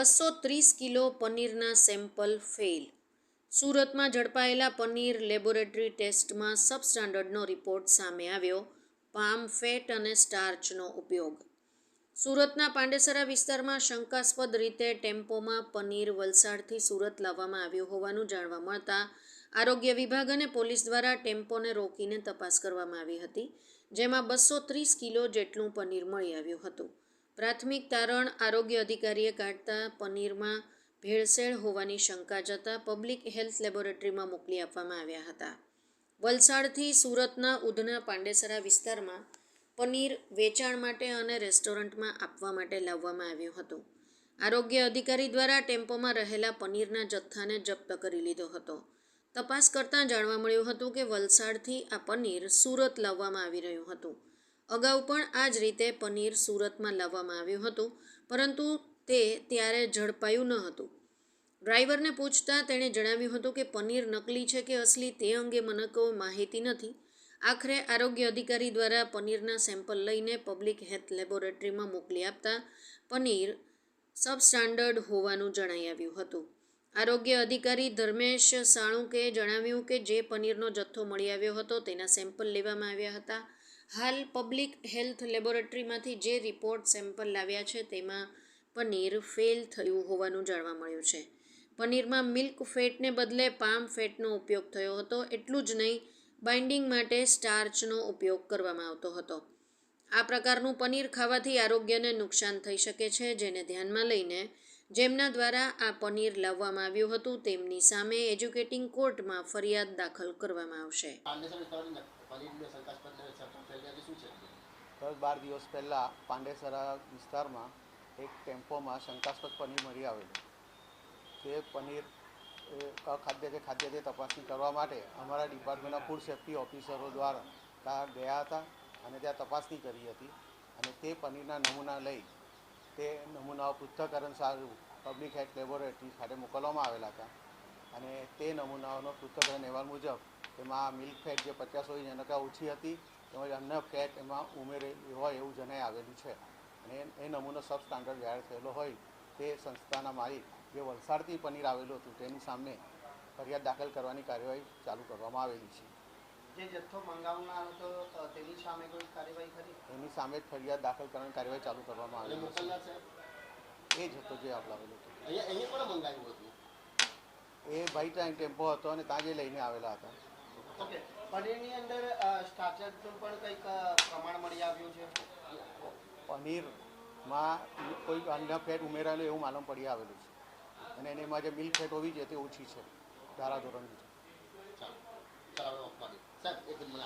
બસો ત્રીસ kilo પનીરના sample fail. સુરતમાં ઝડપાયેલા પનીર લેબોરેટરી ટેસ્ટમાં સબસ્ટાન્ડર્ડનો રિપોર્ટ સામે આવ્યો, પામ, ફેટ અને સ્ટાર્ચનો ઉપયોગ. સુરતના પાંડેસરા વિસ્તારમાં શંકાસ્પદ રીતે ટેમ્પોમાં પનીર વલસાડથી સુરત લાવવામાં આવ્યું હોવાનું જાણવા મળતા આરોગ્ય વિભાગ અને પોલીસ દ્વારા ટેમ્પોને રોકીને તપાસ કરવામાં આવી હતી, જેમાં બસો ત્રીસ કિલો જેટલું પનીર મળી આવ્યું હતું. પ્રાથમિક તારણ આરોગ્ય અધિકારીએ કાઢતા પનીરમાં ભેળસેળ હોવાની શંકા જતાં પબ્લિક હેલ્થ લેબોરેટરીમાં મોકલી આપવામાં આવ્યા હતા. વલસાડથી સુરતના ઉધના પાંડેસરા વિસ્તારમાં પનીર વેચાણ માટે અને રેસ્ટોરન્ટમાં આપવા માટે લાવવામાં આવ્યું હતું. આરોગ્ય અધિકારી દ્વારા ટેમ્પોમાં રહેલા પનીરના જથ્થાને જપ્ત કરી લીધો હતો. તપાસ કરતાં જાણવા મળ્યું હતું કે વલસાડથી આ પનીર સુરત લાવવામાં આવી રહ્યું હતું. અગાઉ પણ આ જ રીતે પનીર સુરતમાં લાવવામાં આવ્યું હતું, પરંતુ તે ત્યારે ઝડપાયું ન હતું. ડ્રાઈવરને પૂછતા તેણે જણાવ્યું હતું કે પનીર નકલી છે કે અસલી તે અંગે મને કોઈ માહિતી નથી. આખરે આરોગ્ય અધિકારી દ્વારા પનીરના સેમ્પલ લઈને પબ્લિક હેલ્થ લેબોરેટરીમાં મોકલી આપતા પનીર સબસ્ટાન્ડર્ડ હોવાનું જણાઈ આવ્યું હતું. આરોગ્ય અધિકારી ધર્મેશ સાણુકે જણાવ્યું કે જે પનીરનો જથ્થો મળી આવ્યો હતો તેના સેમ્પલ લેવામાં આવ્યા હતા. હાલ પબ્લિક હેલ્થ લેબોરેટરીમાંથી જે રિપોર્ટ સેમ્પલ લાવ્યા છે તેમાં પનીર ફેલ થયું હોવાનું જાણવા મળ્યું છે. પનીરમાં મિલ્ક ફેટને બદલે પામ ફેટનો ઉપયોગ થયો હતો, એટલું જ નહીં, બાઇન્ડિંગ માટે સ્ટાર્ચનો ઉપયોગ કરવામાં આવતો હતો. આ પ્રકારનું પનીર ખાવાથી આરોગ્યને નુકસાન થઈ શકે છે, જેને ધ્યાનમાં લઈને જેમના દ્વારા આ પનીર લાવવામાં આવ્યું હતું તેમની સામે એજ્યુકેટિંગ કોર્ટમાં ફરિયાદ દાખલ કરવામાં આવશે. દસ બાર દિવસ પહેલાં પાંડેસરા વિસ્તારમાં એક ટેમ્પોમાં શંકાસ્પદ પનીર મળી આવેલું. તે પનીર એ અખાદ્ય કે ખાદ્ય તે તપાસણી કરવા માટે અમારા ડિપાર્ટમેન્ટના ફૂડ સેફ્ટી ઓફિસરો દ્વારા ત્યાં ગયા હતા અને ત્યાં તપાસણી કરી હતી અને તે પનીરના નમૂના લઈ તે નમૂનાઓ પૃથ્થકરણ સારું પબ્લિક હેલ્થ લેબોરેટરી ખાતે મોકલવામાં આવેલા હતા. અને તે નમૂનાઓનો પૃથ્થકરણ અહેવાલ મુજબ તેમાં મિલ્ક ફેટ જે પચાસ હોય એના કરતાં ઓછી હતી, તેમજ અન્ય ફેટ એમાં ઉમેરેલી હોય એવું જણાઈ આવેલું છે. અને એ- નમૂનો સબ સ્ટાન્ડર્ડ જાહેર થયેલો હોય, તે સંસ્થાના માલિક જે વલસાડથી પનીર આવેલું હતું, તેની સામે ફરિયાદ દાખલ કરવાની કાર્યવાહી ચાલુ કરવામાં આવેલી છે. જે જથ્થો મંગાવનાર હતો તેની સામે કોઈ કાર્યવાહી કરી? એની સામે જ ફરિયાદ દાખલ કરવાની કાર્યવાહી ચાલુ કરવામાં આવી આવેલી મોકલનાર છે? એ જથ્થો હતો જે આપલાવેલો હતો. અહીંયા અહીંયા પણ મંગાવ્યું હતું? એ ભાઈ ત્યાં ટેમ્પો હતો અને ત્યાં જે લઈને આવેલા હતા. ઓકે પનીરની અંદર સ્ટાર્ચરનું પણ કંઈક પ્રમાણ મળી આવ્યું છે? પનીરમાં કોઈ અન્ય ફેટ ઉમેરાયેલું એવું માલમ પડી આવેલું છે. અને એને એમાં જે મિલ્ક ફેટ હોવી જોઈએ તે ઓછી છે ધારાધોરણની. છે ચાલો. ચાલો હવે ઓફ કરી